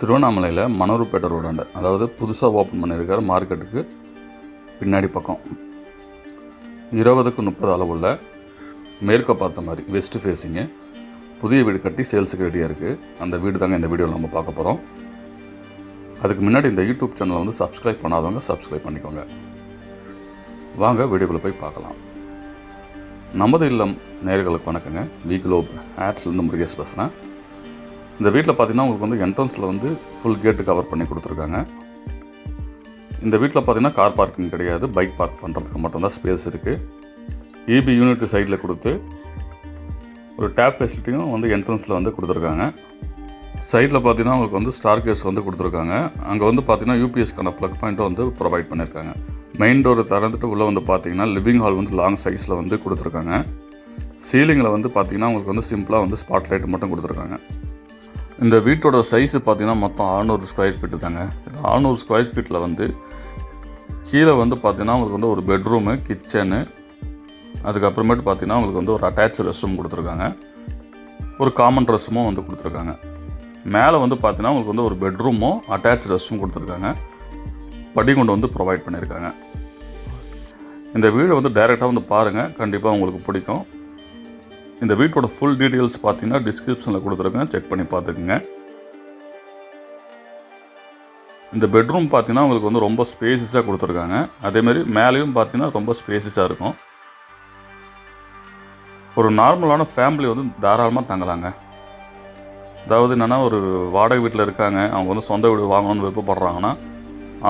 திருவண்ணாமலையில் மணூர்பேட்டை ரோடாண்ட அதாவது புதுசாக ஓப்பன் பண்ணியிருக்கார் மார்க்கெட்டுக்கு பின்னாடி பக்கம். இருபதுக்கு முப்பது அளவுள்ள மேற்க பார்த்த மாதிரி வெஸ்ட் ஃபேஸிங்கு புதிய வீடு கட்டி சேல்ஸுக்கு ரெடியாக இருக்குது அந்த வீடு தாங்க இந்த வீடியோவில் நம்ம பார்க்க போகிறோம் அதுக்கு முன்னாடி இந்த யூடியூப் சேனலை வந்து சப்ஸ்கிரைப் பண்ணாதவங்க சப்ஸ்கிரைப் பண்ணிக்கோங்க. வாங்க வீடியோக்குள்ளே போய் பார்க்கலாம். நமது இல்லம் நேர்களுக்கு வணக்கங்க. வி குளோப் ஆட்ஸ்லேருந்து முருகேஷ் பேசுகிறேன் இந்த வீட்டில் பார்த்தீங்கன்னா உங்களுக்கு வந்து என்ட்ரன்ஸில் வந்து ஃபுல் கேட்டு கவர் பண்ணி கொடுத்துருக்காங்க. இந்த வீட்டில் பார்த்தீங்கன்னா கார் பார்க்கிங் கிடையாது பைக் பார்க் பண்ணுறதுக்கு மட்டும்தான் ஸ்பேஸ் இருக்குது இபி யூனிட் சைடில் கொடுத்து ஒரு டேப் ஃபெசிலிட்டியும் வந்து என்ட்ரன்ஸில் வந்து கொடுத்துருக்காங்க. சைடில் பார்த்தீங்கன்னா உங்களுக்கு வந்து ஸ்டார் கேஸ் வந்து கொடுத்துருக்காங்க. அங்கே வந்து பார்த்தீங்கன்னா யூபிஎஸ்க்கான ப்ளக் பாயிண்ட்டும் வந்து ப்ரொவைட் பண்ணியிருக்காங்க மெயின் டோர் திறந்துட்டு உள்ளே வந்து பார்த்தீங்கன்னா லிவிங் ஹால் வந்து லாங் சைஸில் வந்து கொடுத்துருக்காங்க. சீலிங்கில் வந்து பார்த்தீங்கன்னா உங்களுக்கு வந்து சிம்பிளாக வந்து ஸ்பாட் லைட் மட்டும் கொடுத்துருக்காங்க. இந்த வீட்டோட சைஸு பார்த்தீங்கன்னா மொத்தம் 600 ஸ்கொயர் ஃபீட்டு தாங்க. இந்த 600 ஸ்கொயர் ஃபீட்டில் வந்து கீழே வந்து பார்த்தீங்கன்னா உங்களுக்கு வந்து ஒரு பெட்ரூமு கிச்சனு அதுக்கப்புறமேட்டு பார்த்தீங்கன்னா உங்களுக்கு வந்து ஒரு அட்டாச் ரெஸ்ட் ரூம் கொடுத்துருக்காங்க. ஒரு காமன் ரெஸ்ட்ரூமும் வந்து கொடுத்துருக்காங்க. மேலே வந்து பார்த்தீங்கன்னா உங்களுக்கு வந்து ஒரு பெட்ரூமும் அட்டாச் ரெஸ்ட்ரூம் கொடுத்துருக்காங்க. கொடுத்துருக்காங்க படிகுண்டு வந்து ப்ரொவைட் பண்ணியிருக்காங்க இந்த வீடு வந்து டைரெக்டாக வந்து பாருங்கள் கண்டிப்பாக உங்களுக்கு பிடிக்கும். இந்த வீட்டோட ஃபுல் டீட்டெயில்ஸ் பார்த்தீங்கன்னா டிஸ்கிரிப்ஷனில் கொடுத்துருக்கேன். செக் பண்ணி பார்த்துக்குங்க. இந்த பெட்ரூம் பார்த்தீங்கன்னா உங்களுக்கு வந்து ரொம்ப ஸ்பேசிஸாக கொடுத்துருக்காங்க. அதேமாரி மேலேயும் பார்த்தீங்கன்னா ரொம்ப ஸ்பேசிஸாக இருக்கும். ஒரு நார்மலான ஃபேமிலி வந்து தாராளமாக தங்கலாங்க. அதாவது என்னென்னா ஒரு வாடகை வீட்டில் இருக்காங்க. அவங்க வந்து சொந்த வீடு வாங்கணும்னு விருப்பப்படுறாங்கன்னா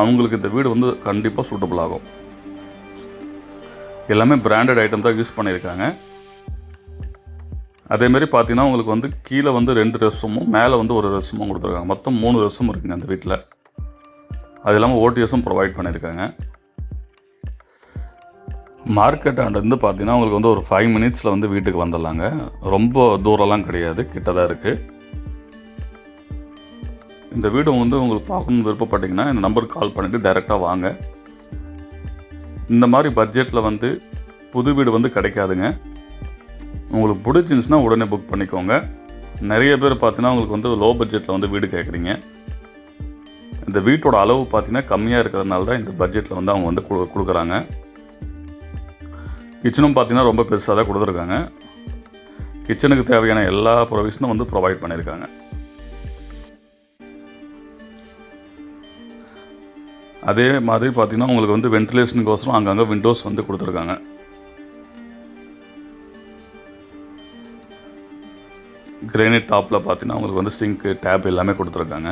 அவங்களுக்கு இந்த வீடு வந்து கண்டிப்பாக சூட்டபுள் ஆகும். எல்லாமே பிராண்டட் ஐட்டம் தான் யூஸ் பண்ணியிருக்காங்க. அதேமாரி பார்த்தீங்கன்னா உங்களுக்கு வந்து கீழே வந்து ரெண்டு ரசமும் மேலே வந்து ஒரு ரெஸ்ட் கொடுத்துருக்காங்க. மொத்தம் மூணு ரெஸ்ட் இருக்குங்க அந்த வீட்டில் அது இல்லாமல் ஓடிஎஸும் ப்ரொவைட் பண்ணியிருக்காங்க. மார்க்கெட் இருந்து பார்த்தீங்கன்னா உங்களுக்கு வந்து ஒரு ஃபைவ் மினிட்ஸில் வந்து வீட்டுக்கு வந்துடலாங்க. ரொம்ப தூரம்லாம் கிடையாது கிட்ட தான் இருக்குது இந்த வீடு வந்து உங்களுக்கு பார்க்கணும்னு விருப்பப்பட்டீங்கன்னா இந்த நம்பருக்கு கால் பண்ணிவிட்டு டைரெக்டாக வாங்க. இந்த மாதிரி பட்ஜெட்டில் வந்து புது வீடு வந்து கிடைக்காதுங்க. உங்களுக்கு பிடிச்சிருந்துச்சுன்னா உடனே புக் பண்ணிக்கோங்க. நிறைய பேர் பார்த்தீங்கன்னா உங்களுக்கு வந்து லோ பட்ஜெட்டில் வந்து வீடு கேட்குறீங்க. இந்த வீட்டோட அளவு பார்த்தீங்கன்னா கம்மியாக இருக்கிறதுனால தான் இந்த பட்ஜெட்டில் வந்து அவங்க வந்து கொடு கொடுக்குறாங்க. கிச்சனும் பார்த்தீங்கன்னா ரொம்ப பெருசாக தான் கொடுத்துருக்காங்க. கிச்சனுக்கு தேவையான எல்லா ப்ரொவிஷனும் வந்து ப்ரொவைட் பண்ணியிருக்காங்க. அதே மாதிரி பார்த்தீங்கன்னா உங்களுக்கு வந்து வென்டிலேஷனுக்கோசரம் அங்கங்கே விண்டோஸ் வந்து கொடுத்துருக்காங்க. கிரேனைட் டாப்பில் பார்த்தீங்கன்னா உங்களுக்கு வந்து சிங்க்கு டேப் எல்லாமே கொடுத்துருக்காங்க.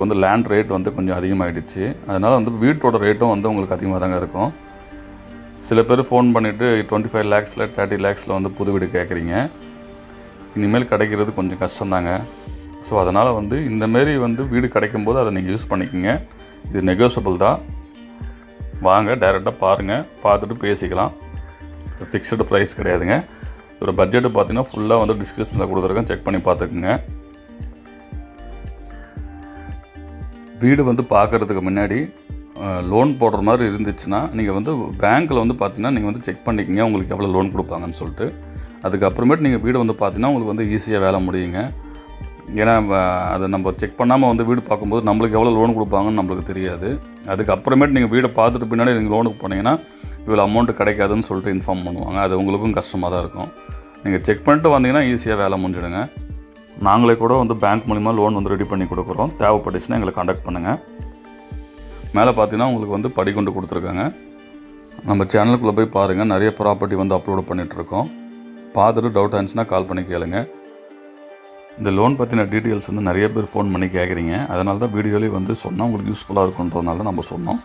வந்து லேண்ட் ரேட் வந்து கொஞ்சம் அதிகமாகிடுச்சு அதனால் வந்து வீட்டோட ரேட்டும் வந்து உங்களுக்கு அதிகமாக தாங்க இருக்கும். சில பேர் ஃபோன் பண்ணிவிட்டு டுவெண்ட்டி ஃபைவ் லேக்ஸில் தேர்ட்டி லேக்ஸில் வந்து புது வீடு கேட்குறீங்க இனிமேல் கிடைக்கிறது கொஞ்சம் கஷ்டம்தாங்க. ஸோ அதனால் வந்து இந்தமாரி வந்து வீடு கிடைக்கும்போது அதை நீங்கள் யூஸ் பண்ணிக்கோங்க. இது நெகோஷியபிள் தான். வாங்க டைரெக்டாக பாருங்கள் பார்த்துட்டு பேசிக்கலாம். ஃபிக்ஸ்டு ப்ரைஸ் கிடையாதுங்க. ஒரு பட்ஜெட்டு பார்த்தீங்கன்னா ஃபுல்லாக வந்து டிஸ்கிரிப்ஷனில் கொடுத்துருக்கேன். செக் பண்ணி பார்த்துக்குங்க. வீடு வந்து பார்க்குறதுக்கு முன்னாடி லோன் போடுற மாதிரி இருந்துச்சுன்னா நீங்கள் வந்து பேங்க்கில் வந்து பார்த்தீங்கன்னா நீங்கள் வந்து செக் பண்ணிக்கங்க. உங்களுக்கு எவ்வளோ லோன் கொடுப்பாங்கன்னு சொல்லிட்டு. அதுக்கப்புறமேட்டு நீங்கள் வீடு வந்து பார்த்தீங்கன்னா உங்களுக்கு வந்து ஈஸியாக வேலை முடியுங்க. ஏன்னா அதை நம்ம செக் பண்ணாமல் வந்து வீடு பார்க்கும்போது நம்மளுக்கு எவ்வளோ லோன் கொடுப்பாங்கன்னு நம்மளுக்கு தெரியாது. அதுக்கப்புறமேட்டு நீங்கள் வீடை பார்த்துட்டு பின்னாடி நீங்கள் லோனுக்கு போனீங்கன்னா இவ்வளோ அமௌண்ட் கிடைக்காதுன்னு சொல்லிட்டு இன்ஃபார்ம் பண்ணுவாங்க. அது உங்களுக்கும் கஷ்டமாக தான் இருக்கும். நீங்கள் செக் பண்ணிட்டு வந்தீங்கன்னா ஈஸியாக வேலை முடிஞ்சிடுங்க. நாங்களே கூட வந்து பேங்க் மூலிமா லோன் வந்து ரெடி பண்ணி கொடுக்குறோம். தேவைப்பட்டுச்சுன்னா எங்களை காண்டாக்ட் பண்ணுங்கள் மேலே பார்த்தீங்கன்னா உங்களுக்கு வந்து படிக்கொண்டு கொடுத்துருக்காங்க. நம்ம சேனலுக்குள்ளே போய் பாருங்கள் நிறைய ப்ராப்பர்ட்டி வந்து அப்லோட் பண்ணிகிட்ருக்கோம் பார்த்துட்டு டவுட் ஆச்சுன்னா கால் பண்ணி கேளுங்கள் இந்த லோன் பற்றின டீட்டெயில்ஸ் வந்து நிறைய பேர் ஃபோன் பண்ணி கேட்குறீங்க அதனால தான் வீடியோலேயே வந்து சொன்னால் உங்களுக்கு யூஸ்ஃபுல்லாக இருக்குன்றதுனால நம்ம சொன்னோம்.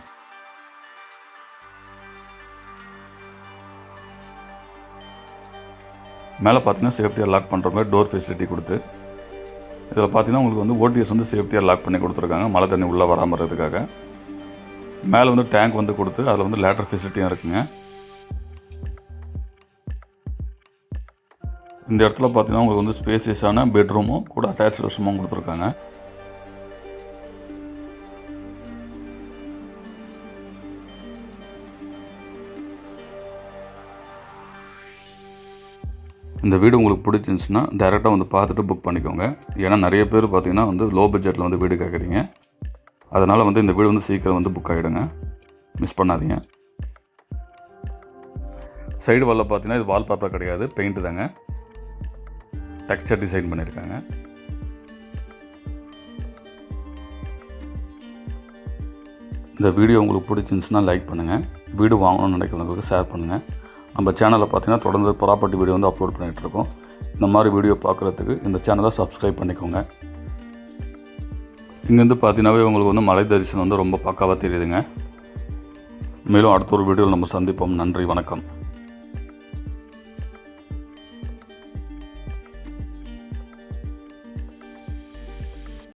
மேலே பார்த்தீங்கன்னா சேஃப்டியாக லாக் பண்ணுற மாதிரி டோர் ஃபெசிலிட்டி கொடுத்து இதில் பார்த்தீங்கன்னா உங்களுக்கு வந்து ஓடிஎஸ் வந்து சேஃப்டியாக லாக் பண்ணி கொடுத்துருக்காங்க மழை தண்ணி உள்ளே வராமல் இருக்கிறதுக்காக. மேலே வந்து டேங்க் வந்து கொடுத்து அதில் வந்து லேட்டர் ஃபெசிலிட்டியும் இருக்குங்க. இந்த இடத்துல பார்த்தீங்கன்னா உங்களுக்கு வந்து ஸ்பேசியஸான பெட்ரூமும் கூட அட்டாச் வாஷ்ரூமும் கொடுத்துருக்காங்க. இந்த வீடு உங்களுக்கு பிடிச்சிருந்துச்சுன்னா டேரெக்டாக வந்து பார்த்துட்டு புக் பண்ணிக்கோங்க. ஏன்னா நிறைய பேர் பார்த்திங்கன்னா வந்து லோ பட்ஜெட்டில் வந்து வீடு கேட்குறீங்க அதனால் வந்து இந்த வீடு வந்து சீக்கிரம் வந்து புக் ஆகிடுங்க மிஸ் பண்ணாதீங்க. சைடு வாலில் பார்த்தீங்கன்னா இது வால் பேப்பர் கிடையாது பெயிண்ட்டு தாங்க. டெக்ஸ்சர் டிசைன் பண்ணியிருக்காங்க இந்த வீடியோ உங்களுக்கு பிடிச்சிருந்துச்சுன்னா லைக் பண்ணுங்கள் வீடு வாங்கணும்னு நினைக்கிறவங்களுக்கு ஷேர் பண்ணுங்கள் நம்ம சேனலில் பார்த்தீங்கன்னா தொடர்ந்து ப்ராப்பர்ட்டி வீடியோ வந்து அப்லோட் பண்ணிகிட்டு இருக்கோம் இந்த மாதிரி வீடியோ பார்க்குறதுக்கு இந்த சேனலை சப்ஸ்கிரைப் பண்ணிக்கோங்க. இங்கேருந்து பார்த்தீங்கன்னாவே உங்களுக்கு வந்து மலை தரிசனம் வந்து ரொம்ப பக்காவாக தெரியுதுங்க. மேலும் அடுத்த ஒரு வீடியோவில் நம்ம சந்திப்போம். நன்றி வணக்கம்.